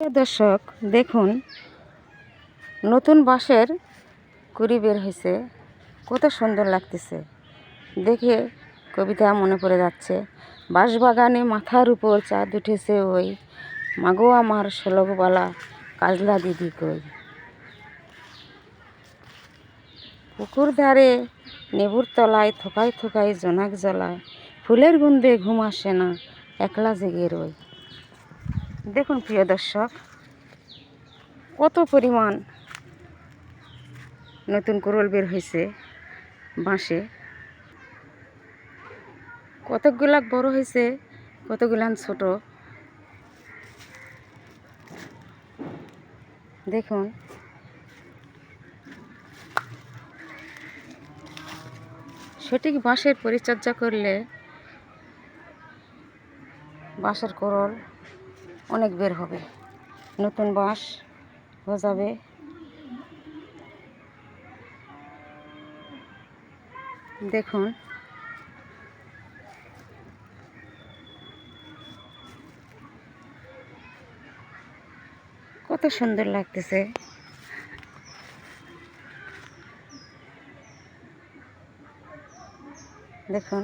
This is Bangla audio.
দর্শক, দেখুন, নতুন বাঁশের কুড়ি বের হয়েছে। কত সুন্দর লাগতেছে। দেখে কবিতা মনে পড়ে যাচ্ছে। বাঁশবাগানে মাথার উপর চাঁদ উঠেছে ওই। মাগো আমার শোলকবালা কাজলা দিদি কই। পুকুর ধারে নেবুর তলায় থোকায় থোকায় জোনাক জ্বলায়। ফুলের গন্ধে ঘুম আসে না, একলা জেগে রই। দেখুন প্রিয় দর্শক, কত পরিমাণ নতুন কোরল বের হয়েছে বাঁশে। কতকগুলা বড় হয়েছে কতগুলান ছোট। দেখুন। সঠিক বাঁশের পরিচর্যা করলে বাঁশের কোরল অনেক বের হবে। নতুন বাঁশ গজাবে। দেখুন। কত সুন্দর লাগতেছে। দেখুন।